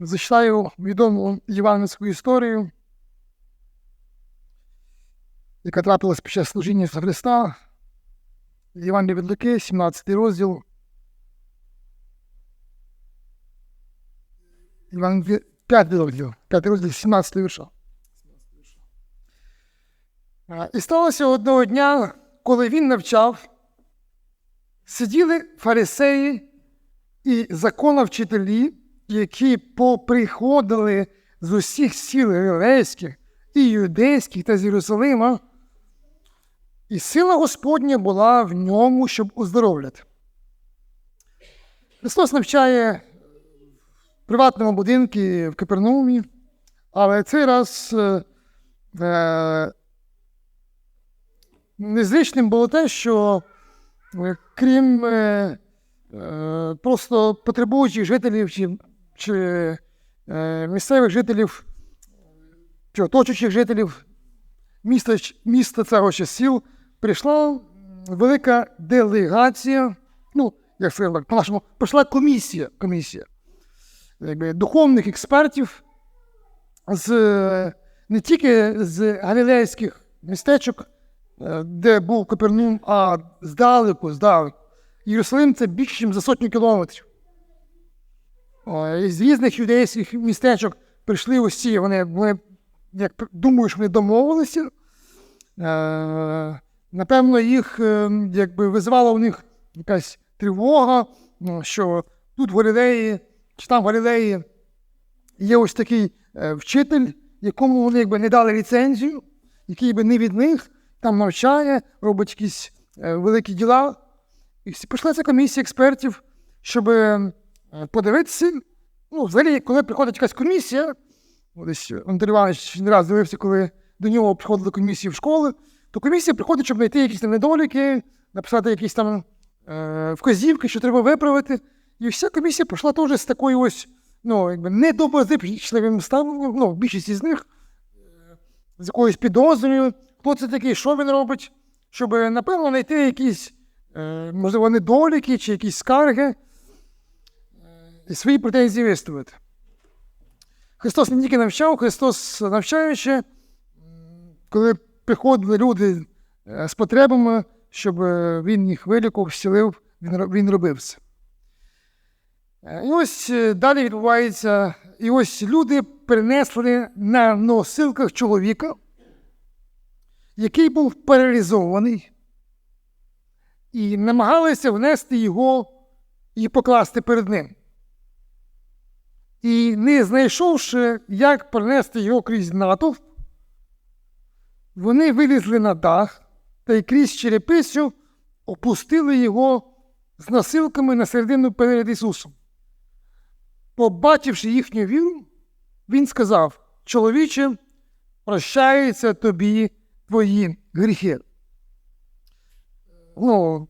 зачитаю відому євангельську історію, яка трапилась під час служіння Христа. Євангелія від Луки, 17 розділ. Євангелія, 5 розділ, 5 розділ, 17 вірша. І сталося одного дня, коли він навчав, сиділи фарисеї і законовчителі, які поприходили з усіх сіл галилейських і юдейських та з Єрусалима, і сила Господня була в ньому, щоб оздоровляти. Христос навчає в приватному будинку в Капернаумі, але цей раз е, е, незвичним було те, що е, крім е, е, просто потребуючих жителів чи, чи е, місцевих жителів, чи оточуючих жителів міста, міста цього ще сіл, прийшла велика делегація, ну, як сказати, так, по-нашому, прийшла комісія, комісія якби, духовних експертів з, не тільки з галілейських містечок, е, де був Капернум, а здалеку, здалеку. Єрусалим це більше, ніж за сотню кілометрів. З різних юдейських містечок прийшли усі. Вони, вони як думаю, вони домовилися. Е, напевно, їх е, якби визвала у них якась тривога, ну, що тут в Галілеї, чи там в Галілеї є ось такий е, вчитель, якому вони якби не дали ліцензію, який би не від них там навчає, робить якісь великі діла. І прийшла ця комісія експертів, щоб подивитися. Ну, взагалі, коли приходить якась комісія, десь Андрій Іванович не раз дивився, коли до нього приходили комісії в школи, то комісія приходить, щоб знайти якісь недоліки, написати якісь там е, вказівки, що треба виправити. І вся комісія пройшла теж з такою ось, ну, якби недоброзичливим ну, більшість із них, е, з якоюсь підозрою, хто це такий, що він робить, щоб, напевно, знайти якісь, е, можливо, недоліки чи якісь скарги е, і свої претензії виставити. Христос не тільки навчав, Христос навчаючи, коли приходили люди е, з потребами, щоб е, Він їх вилікував, зцілив, він, ро- робив це. Е, І ось далі відбувається, і ось люди принесли на носилках чоловіка, який був паралізований, і намагалися внести його і покласти перед ним. І не знайшовши, як пронести його крізь натовп, вони вилізли на дах та й крізь черепицю опустили його з носилками на середину перед Ісусом. Побачивши їхню віру, він сказав: Чоловіче, прощаються тобі твої гріхи. Ну,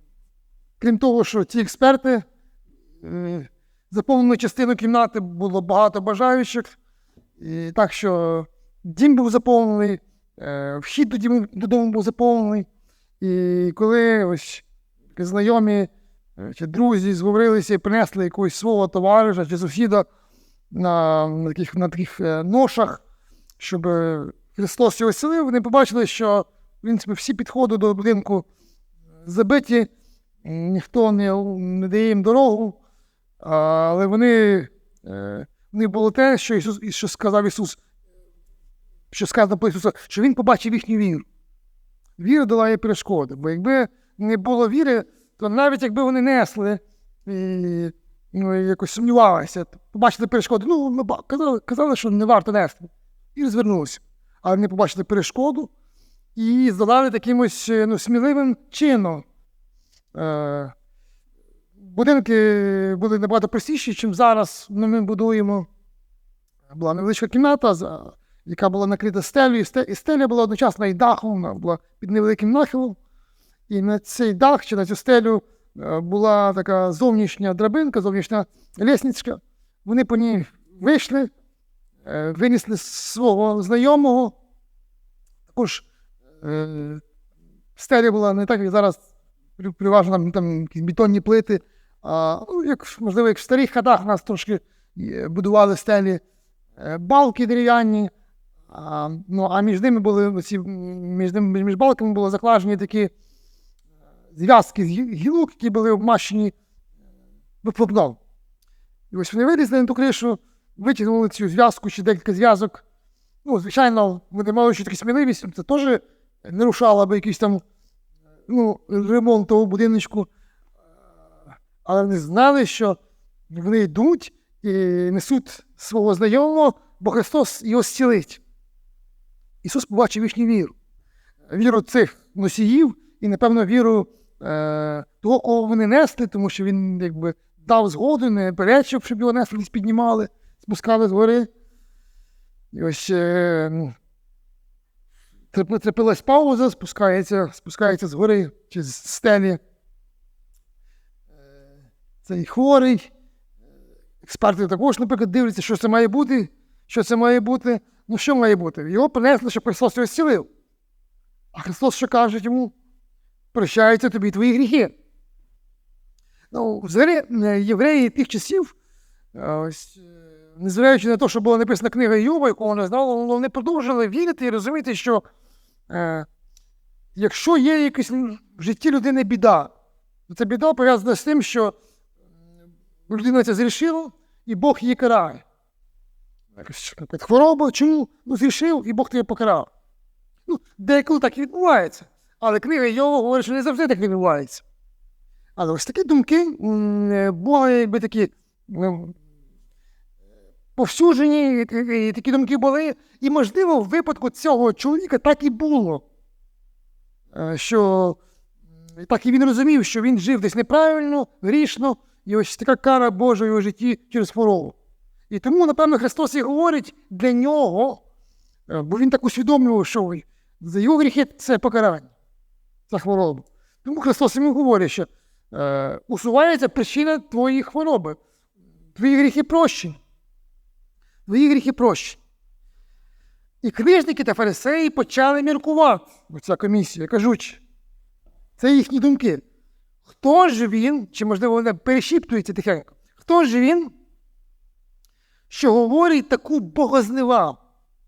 крім того, що ці експерти е, заповнену частину кімнати було багато бажаючих. І так що дім був заповнений, е, вхід додому був заповнений. І коли ось знайомі е, чи друзі зговорилися і принесли якогось свого товариша чи сусіда на, на таких, на таких е, ношах, щоб Христос його селив, вони побачили, що в принципі, всі підходи до будинку забиті, ніхто не, не дає їм дорогу. Але вони, е, вони було те, що Ісус, що сказав Ісус, що сказано про Ісуса, що Він побачив їхню віру. Віра долає перешкоди. Бо якби не було віри, то навіть якби вони несли і ну, якось сумнівалися, побачили перешкоду, ну, ми казали, казали, що не варто нести. І розвернулися. Але вони побачили перешкоду і здолали таким ось е, ну, сміливим чином. Е, будинки були набагато простіші, ніж зараз ну, ми будуємо. Була невеличка кімната, яка була накрита стелею, і стеля була одночасно і дахом, вона була під невеликим нахилом. І на цей дах чи на цю стелю е, була така зовнішня драбинка, зовнішня лісничка. Вони по ній вийшли, е, винесли свого знайомого. Також е, стеля була не так, як зараз переважно там, там якісь бетонні плити. Ну, як, можливо, як в старих хатах нас трошки е, будували стелі е, балки дерев'яні, а, ну, а між ними були оці, між, ними, між балками були закладені такі е, зв'язки з гілок, які були обмащені вихлопном. І ось вони вилізли на ту кришу, витягнули цю зв'язку чи декілька зв'язок. Ну, звичайно, вони мали ще таку сміливість, це теж не рушало би якийсь там ну, ремонт того будиночку. Але вони знали, що вони йдуть і несуть свого знайомого, бо Христос його зцілить. Ісус побачив їхню віру. Віру цих носіїв і, напевно, віру е, того, кого вони несли, тому що він якби дав згоду, не перечив, щоб його несли, піднімали, спускали з гори. І ось е, трап- трапилась пауза, спускається, спускається з гори чи з стелі. Цей хворий. Експерти також, наприклад, дивляться, що це має бути, що це має бути. Ну, що має бути? Його принесли, щоб Христос його зцілив. А Христос що каже йому? Прощаються тобі твої гріхи. Ну, взагалі, е, євреї тих часів, е, ось, е, незважаючи на те, що була написана книга Йова, яку вони знали, але вони продовжували вірити і розуміти, що е, якщо є якась в житті людини біда, то ця біда пов'язана з тим, що людина це зрішила, і Бог її карає. Хвороба, чому? Ну, зрішив, і Бог тебе покарав. Ну, деколи так і відбувається. Але книга Йова говорить, що не завжди так відбувається. Але ось такі думки е, були якби такі м, повсюджені, такі думки були. І, можливо, в випадку цього чоловіка так і було. Е, Що так і він розумів, що він жив десь неправильно, грішно, і ось така кара Божа в його житті через хворобу. І тому, напевно, Христос і говорить для нього, е, бо він так усвідомлював, що за його гріхи це покарання за хворобу. Тому Христос йому говорить, що е, усувається причина твоєї хвороби. Твої гріхи прощені. Твої гріхи прощені. І книжники та фарисеї почали міркувати, оця комісія, кажучи, це їхні думки. Хто ж він, чи, можливо, вони перешіптуються тихенько, хто ж він, що говорить таку богозневагу?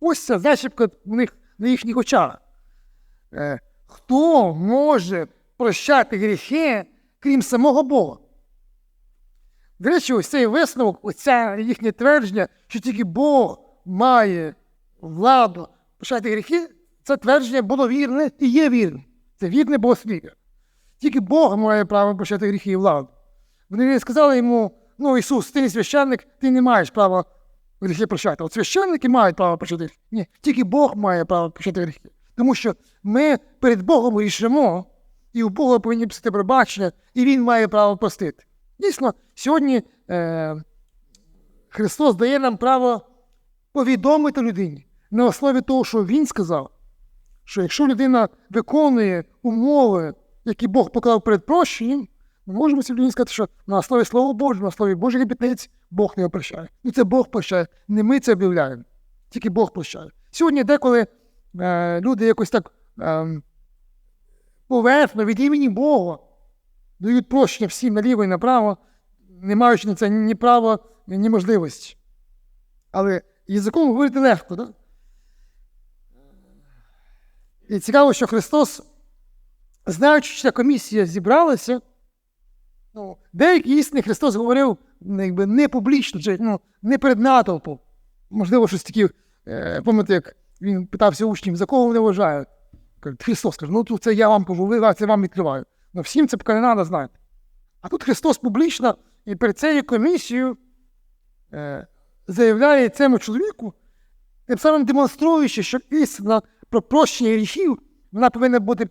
Ось ця зачіпка в них на їхніх очах. Е, хто може прощати гріхи, крім самого Бога? До речі, ось цей висновок, оця їхнє твердження, що тільки Бог має владу прощати гріхи, це твердження було вірне і є вірне. Це вірне богослів'я. Тільки Бог має право прощати гріхи і владу. Вони сказали йому: ну, Ісус, ти не священник, ти не маєш права гріхи прощати. От священники мають право прощати гріхи. Ні, тільки Бог має право прощати гріхи. Тому що ми перед Богом рішимо, і у Бога повинні писати пробачення, і Він має право простити. Дійсно, сьогодні е, Христос дає нам право повідомити людині на основі того, що Він сказав, що якщо людина виконує умови, які Бог поклав перед прощенням, ми можемо людині сказати, що на основі Слова Божого, на основі Божих обітниць Бог не прощає. Ну це Бог прощає, не ми це об'являємо, тільки Бог прощає. Сьогодні деколи е, люди якось так е, поверхно від імені Бога дають прощення всім наліво і направо, не маючи на це ні права, ні можливості. Але язиком говорити легко, так? І цікаво, що Христос, знаючи, що ця комісія зібралася, ну, деякі істини Христос говорив ну, якби, не публічно, чи, ну, не перед натовпом. Можливо, щось таке, е, пам'ятаєте, як він питався учнів, за кого вони вважають. Христос каже, ну це я вам кажу, ви це вам відкриваю. Ну всім це поки не треба знати. А тут Христос публічно і перед цією комісією е, заявляє цьому чоловіку, тим самим демонструючи, що істина про прощення гріхів, вона повинна бути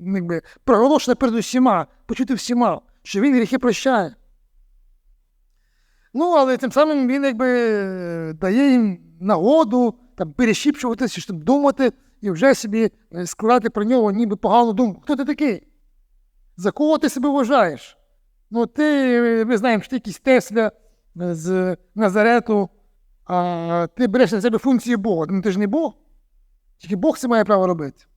якби, проголошена перед усіма, почути всіма, що він гріхи прощає. Ну, але тим самим він якби дає їм нагоду там, перешіпчуватися, щоб думати і вже собі е, складати про нього ніби погану думку. Хто ти такий? За кого ти себе вважаєш? Ну, ти, е, ми знаємо, що ти якийсь Тесля е, з Назарету, а ти береш на себе функцію Бога. Ну ти ж не Бог. Тільки Бог це має право робити. Е,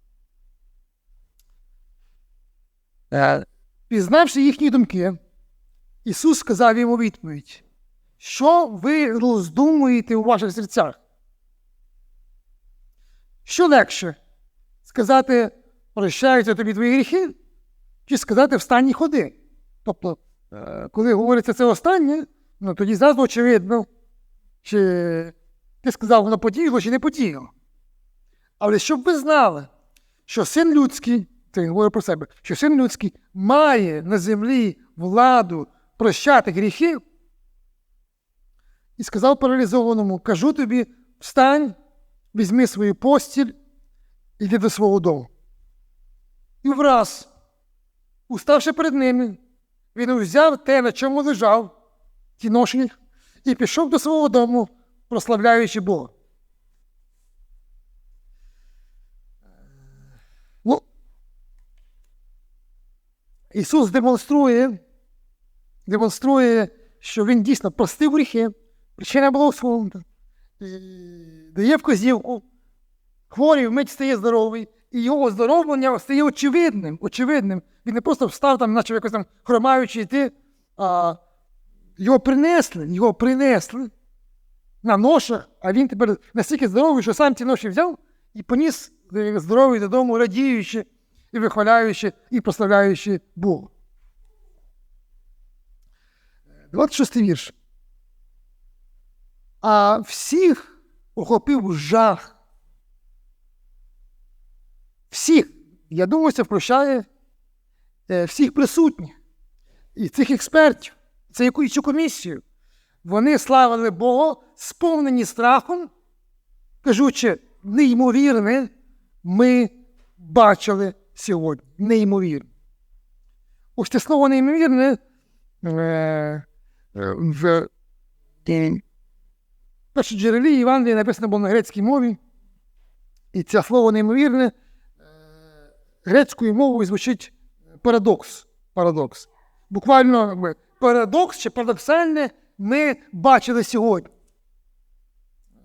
Пізнавши їхні думки, Ісус сказав йому відповідь: що ви роздумуєте у ваших серцях? Що легше? Сказати, прощаються тобі твої гріхи, чи сказати встань і ходи? Тобто, е, коли говориться це останнє, ну тоді зразу очевидно, чи ти сказав, воно подіяло, чи не подіяло. Але щоб ви знали, що син людський, це він говорить про себе, що син людський має на землі владу прощати гріхи, і сказав паралізованому: кажу тобі, встань, візьми свою постіль, іди до свого дому. І враз, уставши перед ними, він взяв те, на чому лежав, ті ношені, і пішов до свого дому, прославляючи Бога. Ісус демонструє, демонструє, що Він дійсно простив гріхи, причина була усунута. Дає вказівку, хворий вмить стає здоровий, і його оздоровлення стає очевидним. очевидним. Він не просто встав там, наче якось там хромаючи йти, а його принесли, його принесли на ноша, а він тепер настільки здоровий, що сам ці ноші взяв і поніс здоровий додому, радіючи і вихваляючи, і прославляючи Бога. 26 вірш. А всіх охопив жах. Всіх, я думаю, це впрощає е, всіх присутніх і цих експертів, це яку цю комісію. Вони славили Бога, сповнені страхом, кажучи, неймовірне, ми бачили сьогодні. Неймовірне. Ось це слово неймовірне е, е, в першій джерелі Євангелії написано було на грецькій мові. І це слово неймовірне е, грецькою мовою звучить парадокс. Парадокс. Буквально парадокс чи парадоксальне ми бачили сьогодні.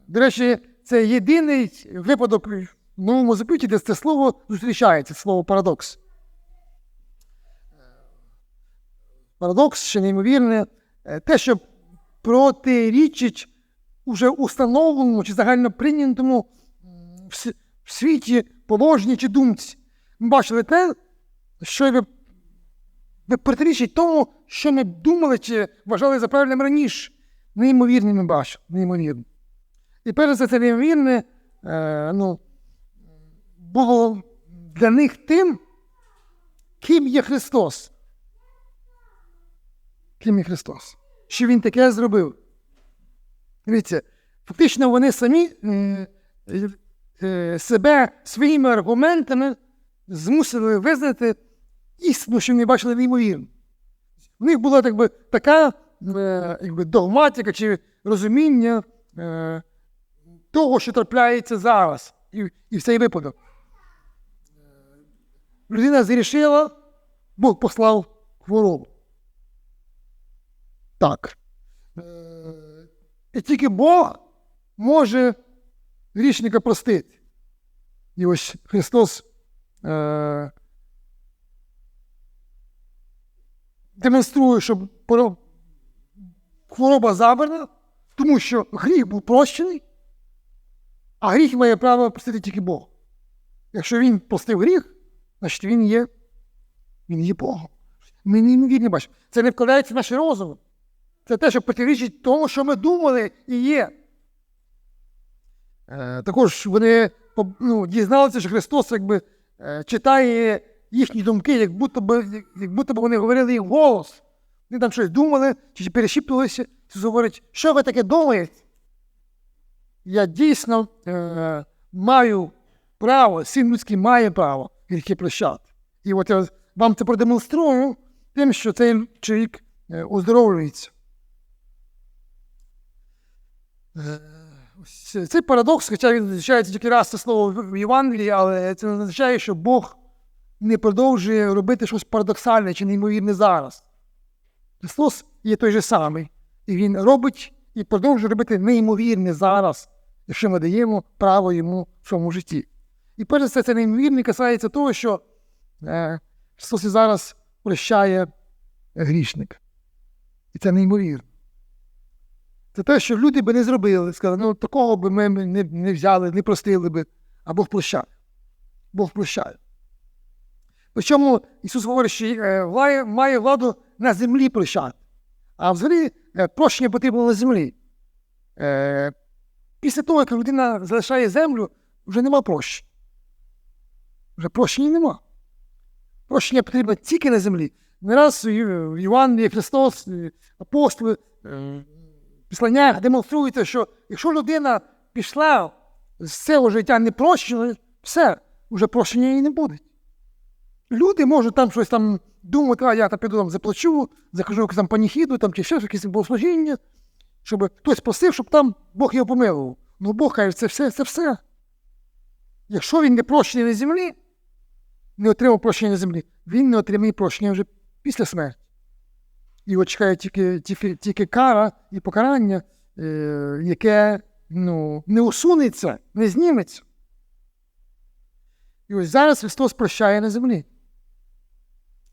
До речі, це єдиний випадок новому заповіті, де це слово зустрічається, слово парадокс. Парадокс ще неймовірне, е, те, що протирічить уже установленому чи загально прийнятому в світі положенні чи думці. Ми бачили те, що протирічить тому, що ми думали чи вважали за правильним раніше. Неймовірне ми бачимо, неймовірне. І перш за це неймовірне е, ну, було для них тим, ким є Христос. Ким є Христос. Що Він таке зробив. Дивіться, фактично вони самі е, е, себе своїми аргументами змусили визнати істину, що вони бачили неймовірно. В них була так би, така е, якби, догматика чи розуміння е, того, що трапляється зараз, і, і в цей випадок. Людина зрішила, Бог послав хворобу. Так. Е, і тільки Бог може грішника простити. І ось Христос е, демонструє, що хвороба забрана, тому що гріх був прощений, а гріх має право простити тільки Бог. Якщо він простив гріх, значить він є, він є Богом. Ми неймовірні бачимо. Це не вкладається в наші розуми. Це те, що протирічить тому, що ми думали і є. Е, також вони ну, дізналися, що Христос якби, е, читає їхні думки, як будто, би, як будто би вони говорили їх голос. Вони там щось думали чи перешіптувалися. Ісус говорить, що ви таке думаєте? Я дійсно е, маю право, син людський має право гріхи прощати. І от я вам це продемонструю тим, що цей чоловік е, оздоровлюється. Е, Цей парадокс, хоча він зустрічається тільки раз це слово в Євангелії, але це не означає, що Бог не продовжує робити щось парадоксальне чи неймовірне зараз. Христос є той же самий, і Він робить і продовжує робити неймовірне зараз, якщо ми даємо право йому в своєму житті. І перш за все, це неймовірне касається того, що е, Христос і зараз прощає грішник. І це неймовірно. Це те, що люди би не зробили. Сказали, ну такого би ми не, не взяли, не простили би, а Бог прощає. Бог прощає. Причому Ісус говорить, що е, має, владу на землі прощати. А взагалі е, прощення потрібно на землі. Після того, як людина залишає землю, вже нема прощення. Вже прощення нема. Прощення потрібно тільки на землі. Не раз Іван Христос, апостоли, е, післання демонструється, що якщо людина пішла з цього життя не непрощеною, все, вже прощення їй не буде. Люди можуть там щось там думати, а я там піду там заплачу, закажу якусь там паніхіду там, чи ще якесь богослужіння, щоб хтось просив, щоб там Бог його помилував. Ну Бог каже, це все, це все. Якщо він не прощений на землі, не отримав прощення землі, він не отримає прощення вже після смерті. Його чекає тільки, тільки, тільки кара і покарання, е, яке ну, не усунеться, не зніметься. І ось зараз Христос прощає на землі.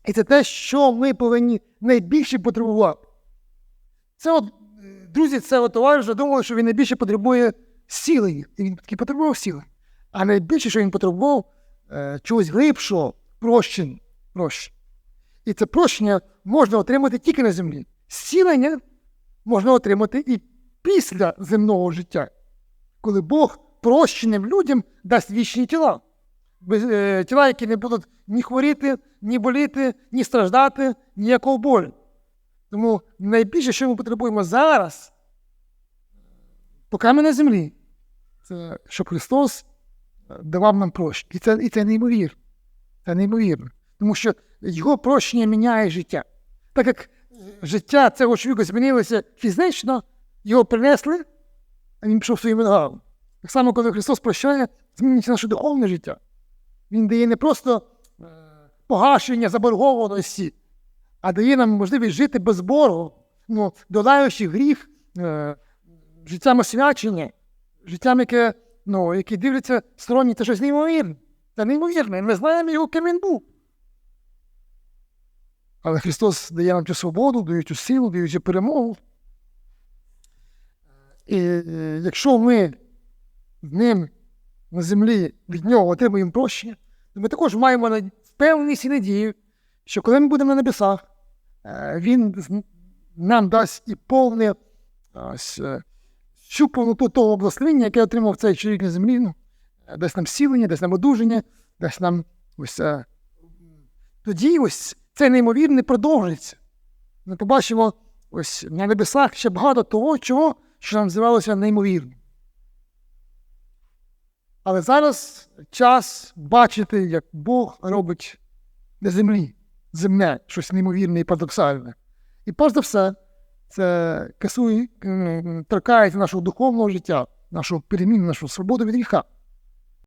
І це те, що ми повинні найбільше потребувати. Це от, друзі, це от товариш думали, що він найбільше потребує зцілення. І він таки потребував зцілення. А найбільше, що він потребував, чогось глибшого, прощення. прощення. І це прощення можна отримати тільки на землі. Зцілення можна отримати і після земного життя, коли Бог прощеним людям дасть вічні тіла. Е, тіла, які не будуть ні хворіти, ні боліти, ні страждати, ніякого болю. Тому найбільше, що ми потребуємо зараз, поки ми на землі, це щоб Христос е, давав нам прощення. І це, і це неймовірно. Це неймовірно. Тому що його прощення міняє життя. Так як життя цього чоловіка змінилося фізично, його принесли, а він пішов своїми ногами. Так само, коли Христос прощає, змінюється наше духовне життя. Він дає не просто е, погашення заборгованості, а дає нам можливість жити без боргу, ну, долаючи гріх, е, життям освячення, життям, яке, ну, яке дивляться сторонні, це щось неймовірне. Це неймовірне. Ми знаємо його, ким він був. Але Христос дає нам цю свободу, дає цю силу, дає цю перемогу. І е, якщо ми ним на землі від нього отримуємо прощення, то ми також маємо впевненість і надію, що коли ми будемо на небесах, е, він нам дасть і повне ось, е, всю повноту того благословення, яке отримав цей чоловік на землі. Ну, дасть нам сілення, дасть нам одужання, дасть нам ось. е, Тоді ось це неймовірне продовжиться. Ми побачимо ось на небесах ще багато того, чого, що нам здавалося неймовірним. Але зараз час бачити, як Бог робить на землі земне, щось неймовірне і парадоксальне. І перш за все, це касує, торкається нашого духовного життя, нашого переміну, нашого свободу від гріха.